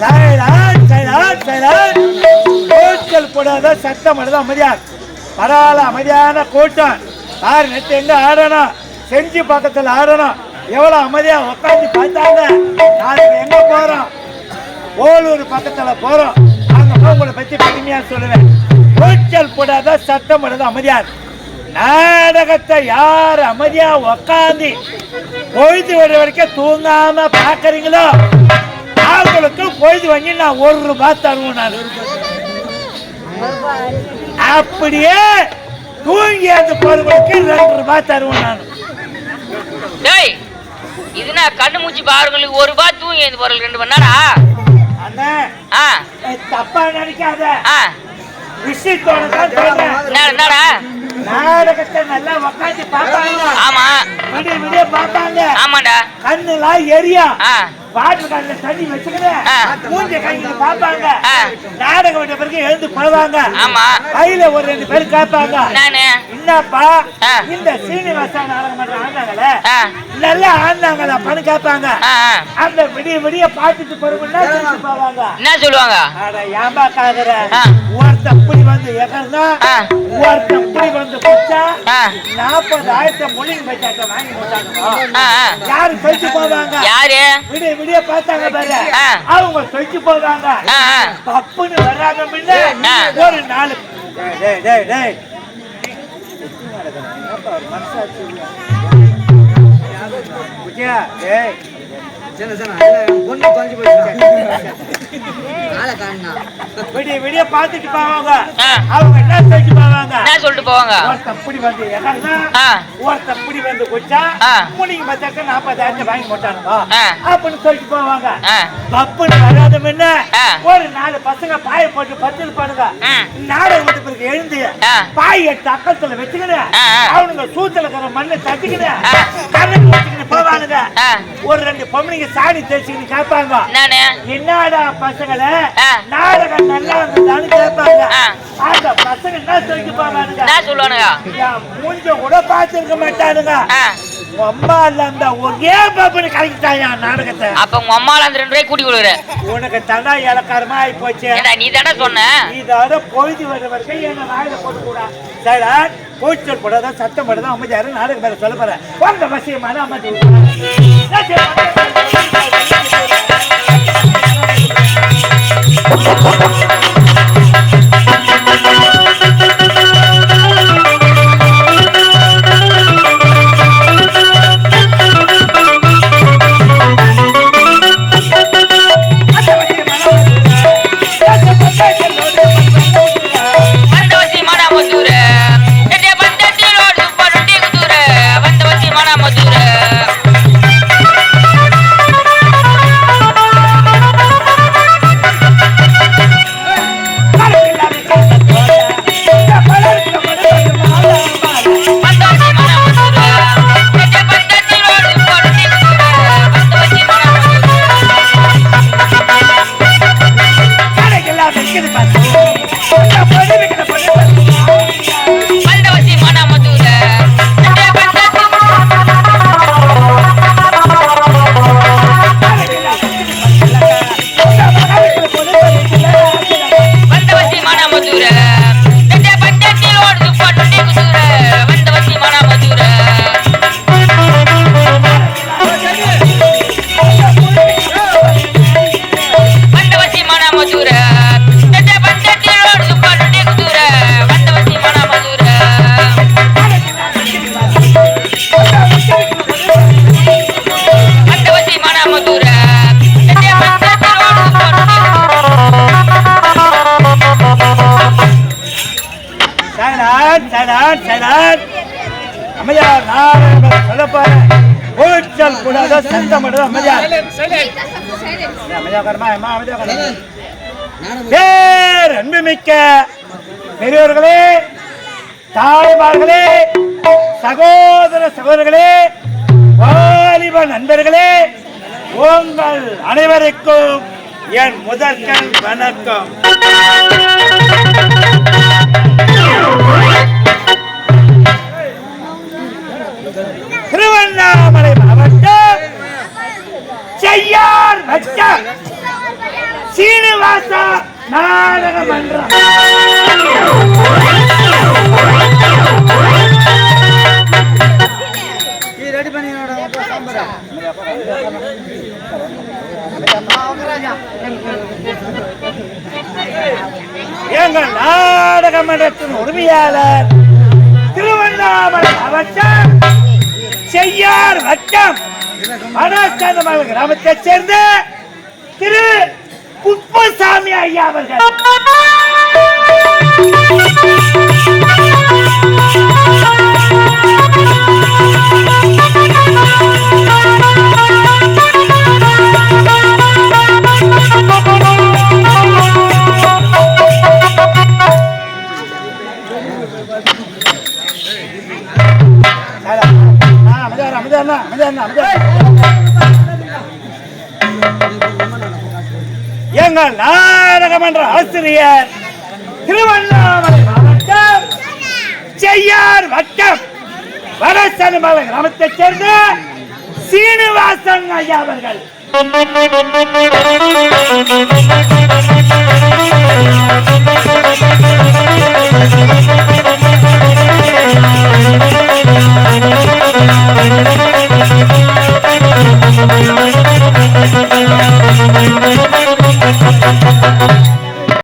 Silent silent silent கூச்சல் போடாத சத்தம் அழுத அமைதியார் பரவாயில்ல அமைதியான கூட்டம் யார் நெட்டு எங்க ஆடணும் செஞ்சு பக்கத்தில் ஆடணும் எவ்வளோ அமைதியாக உட்காந்து பார்த்தாங்க நாளைக்கு எங்கே போகிறோம் ஓலூர் பக்கத்தில் போகிறோம் அங்க போய் உங்களை பத்தி பெருமையா சொல்லுவேன் கூச்சல் போடாத சத்தம் அழுத அமைதியார் நாடகத்தை யார் அமைதியா உக்காந்து பொழுது வர வரைக்கும் தூங்காம பாக்குறீங்களோ அவங்களுக்கு பொழுது வாங்கி நான் ஒரு ரூபாய் தருவேன் நான் அப்படியே தூங்கி அந்த போறவங்களுக்கு ரெண்டு ரூபாய் தருவேன் நான் இது நான் கண்ணு மூச்சு பாருங்களுக்கு ஒரு ரூபாய் தூங்கி எழுந்து போறது ரெண்டு மணி நேரா அண்ணே ஆ ஏய், தப்பா நினைக்காத விஷயத்தோட தான் என்னடா நாடகத்தை நல்லா உக்காந்து பார்ப்பாங்க. ஆமா. விடிய விடிய பார்ப்பாங்க. ஆமாடா. கண்ணுலாம் எரியும் வாட்டர் கார்ல தண்ணி வச்சுக்கிட்டு ஆ. மூஞ்ச கையில பார்ப்பாங்க. ஆ. நாடகம் விட்ட பிறகு எழுந்து போவாங்க. ஆமா. கையில ஒரு ரெண்டு பேர் கேட்பாங்க நானு. என்னப்பா. இந்த சீனிவாசா நாடகம் பண்ற ஆண்டாங்களே ஆ. நல்லா ஆண்டாங்களாப்பான்னு கேட்பாங்க ஆ ஆ. அந்த விடிய விடிய பார்த்துட்டு பொறுப்புன்னா செஞ்சு போவாங்க. என்ன சொல்லுவாங்க? அட ஏம்பா காதுற? ஆ. ஒருத்த புடி வந்து எகர்னா ஆ. ஒருத்த புடி வந்து குச்சா ஆ நாற்பது ஆயிரத்தை மொழிங்க பச்சாக்க வாங்கி போட்டாங்க. யாரு சொல்லிட்டு போவாங்க யாரு விடிய விடிய பார்த்தாங்க பாரு. அவங்க சொல்லிட்டு போவாங்க. தப்புன்னு வராத முன்ன. ஒரு நாலு டேய், டேய் டேய் டேய் என்னப்பா பொண்ணு தொலைஞ்சு போயிடுச்சு ஆளை காணா விடிய விடிய பார்த்துட்டு போவாங்க. அவங்க என்ன சொல்லிட்டு போவாங்க என்ன சொல்லிட்டு போவாங்க ஒரு தப்புடி வந்து ஆ ஒரு தப்புடி வந்து குச்சா ஆ. முனிங்க பார்த்தாக்க நாற்பதாயிரத்தை வாங்கி போட்டானுங்க. அப்படின்னு சொல்லிட்டு போவாங்க ஆ தப்புன்னு வராத முன்ன. ஒரு நாலு பசங்க பாய போட்டு பத்து ம். நாடகம் விட்டு பிறகு எழுந்து. பாய் எடுத்து அக்கத்துல வச்சுக்கிட்டு. அவனுங்க சூத்துல இருக்கிற மண்ணை தட்டிக்கிட்டு. கண்ணு வச்சுக்கிட்டு போவானுங்க. ஒரு ரெண்டு பொம்பளைங்க சாணி தேய்ச்சிக்கிட்டு கேட்பாங்க. என்னடா பசங்களே. நாடகம் நல்லா இருந்ததான்னு கேட்பாங்க. ஆ. அந்த பசங்க என்ன சொல்லிட்டு என் மூஞ்ச கூட பார்த்திருக்க மாட்டானுங்க. ஆ அம்மா இல்ல அந்த ஒரே பாப்பனு கலக்கிட்டாயா நாடகத்தை? அப்ப உங்க அம்மால அந்த ரெண்டு ரூபாய் கூட்டி கொடுக்குற உனக்கு தண்டா இலக்காரமா ஆகி போச்சு நீ தானே சொன்ன? இதோட பொழுது வர வரைக்கும் என்ன வாயில போட்டு கூட. சரிடா கூச்சல் போடாத சத்தம் போடாத அமைதியாரு நாடகம் பேர சொல்ல போறேன். உங்க வசியமான அமைதி. அமையார் நாராயணன் சொல்ல போறேன் கூச்சல் கூடாத சத்தம் போடாத அமைதியார் அமைதியாகரமா அம்மா பேர் அன்புமிக்க பெரியோர்களே தாய்மார்களே சகோதர சகோதரர்களே வாலிப நண்பர்களே உங்கள் அனைவருக்கும் என் முதற்கண் வணக்கம். திருவண்ணாமலை மாவட்டம் செய்யார் வட்டம். சீனிவாசா நாடக மன்றம். ரெடி பண்ணி எங்கள் நாடக மன்றத்தின் உரிமையாளர் திருவண்ணாமலை மாவட்டம் செய்யார் வட்டம். வடசேதமலை கிராமத்தை சேர்ந்த திரு குப்பசாமி ஐயா அவர்கள். எங்கள் நாடகமன்ற ஆசிரியர் திருவண்ணாமலை மாவட்டம் செய்யார் வட்டம் வரசனுமலை கிராமத்தைச் சேர்ந்த சீனிவாசன் ஐயா அவர்கள்